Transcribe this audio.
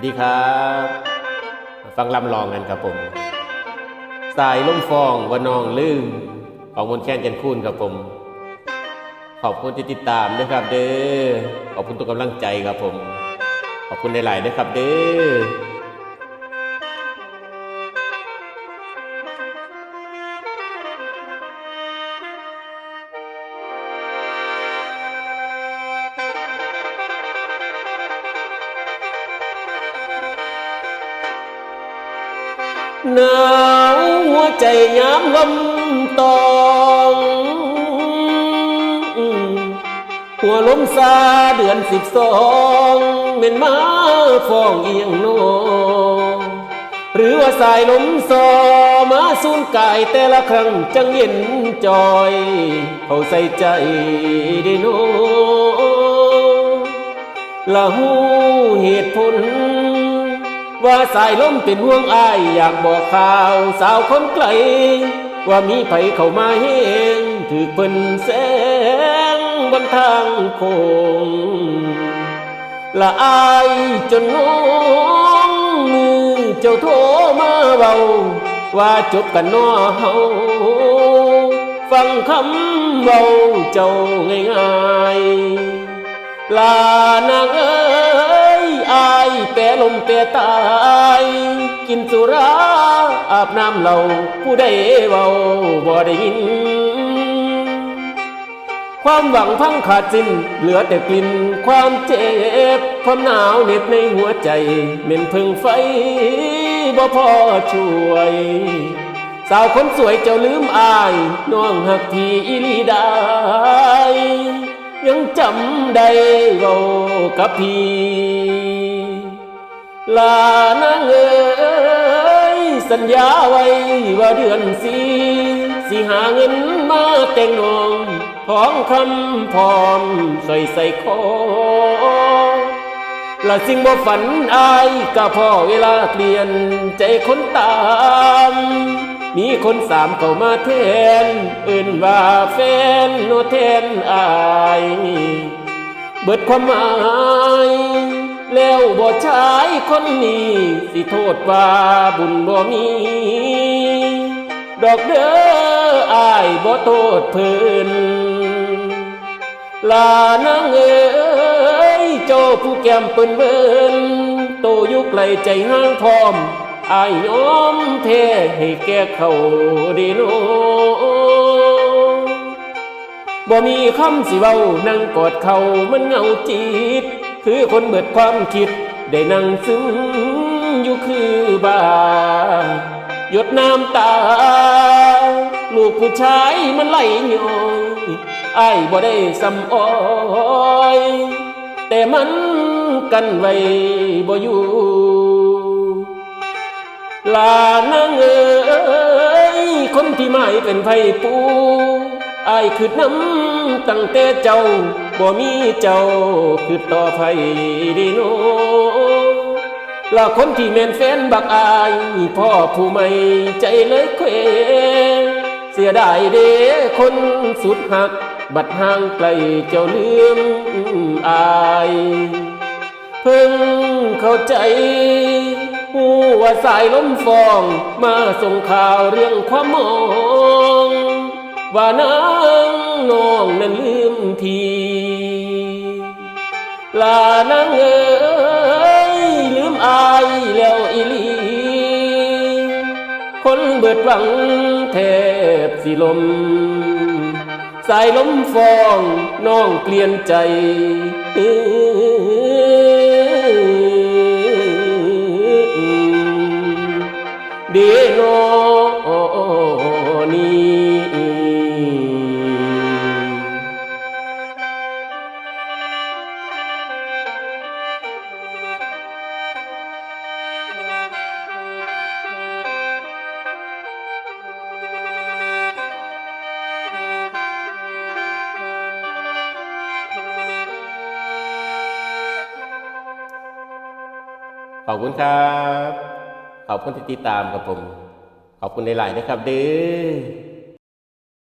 วัสดีครับ ฟังลำลองกันครับผม สายล่มฟองวานองลืมของมนแค้นกันคูนครับผม ขอบคุณที่ติดตามด้วยครับ เด้อขอบคุณทุกกำลังใจครับผม ขอบคุณหลายๆด้วยครับ เด้อ หนาวหัวใจยามลมตองหัวลมซาเดือนสิบสองเม็นมาฟองเอียงโนหรือว่าสายลมซอมาสูนกายแต่ละครั้งจังเย็นจอย เขาใส่ใจได้โนละหูเหตุผล ว่าสายลมเป็นห่วงอายอยากบอกข่าวสาวคนไกล ว่ามีไผเข้ามาเฮงถือเพิ่นแสงบนทางโคงละอายจนงงมือเจ้าโทรมาเบาว่าจบกันน้อเฮาฟังคำเบาเจ้าง่ายๆลานางเอ้ อายแปรลมแปรตาย กินสุราอาบน้ำเหล่าผู้ใดเบาบ่ได้ยิน ความหวังพังขาดสิ้นเหลือแต่กลิ่นความเจ็บ ความหนาวเหน็บในหัวใจเหม็นพึ่งไฟบ่พอช่วย สาวคนสวยเจ้าลืมอาย น้องหักทีอีลีได้ยังจำได้เบากับพี่ ลานางเอ้ยสัญญาไว้ว่าเดือนสี่สิหาเงินมาแต่งน้องพร้อมคำพร้อมใส่ใส่คอละสิ่งบ่ฝันอายก็พอเวลาเปลี่ยนใจคนตาม มีคนสามเข้ามาแทนอื่นว่าแฟนโนแทนอาย เบิดความหมาย แล้วบ่ชายคนนี้ สิโทษว่าบุญบ่มี ดอกเด้ออายบ่โทษเพิ่นลานางเอ้ยเจ้าผู้แก้มเปิ้นเบิ่นโตอยู่ไกลใจห้างพร้อมอายยอมแท้ให้แก่เขาดีโนบ่มีคำสิเว้านั่งกอดเขามันเหงาจิต คือคนเบิดความคิด ได้นั่งซึ้งอยู่คือบาหยดน้ำตา ลูกผู้ชายมันไหลย้อยอ้บ่ได้สำอ้อย แต่มันกันไว้บ่อยู่ลานางเอ้ยคนที่ไม่เป็นไผปูไอายคือน้ำ ตั้งแต่เจ้าบ่มีเจ้าคือต่อไผดีโนละคนที่แม่นแฟนบักอายพ่อผู้ไม่ใจเลยเควเสียดายเด้คนสุดหัก บัดห่างไกลเจ้าลืมอายเพิ่งเข้าใจหูว่าสายล้มฟอง มาส่งข่าวเรื่องความมอง ว่านางน้องนั้นลืมทีลานางเอ้ยลืมอายแล้วอีลี คนเบิดหวังแทบสิลม สายลมฟองน้องเปลี่ยนใจเดโนนี ขอบคุณครับ ขอบคุณที่ติดตามครับผม ขอบคุณในหลายนะครับเด้อ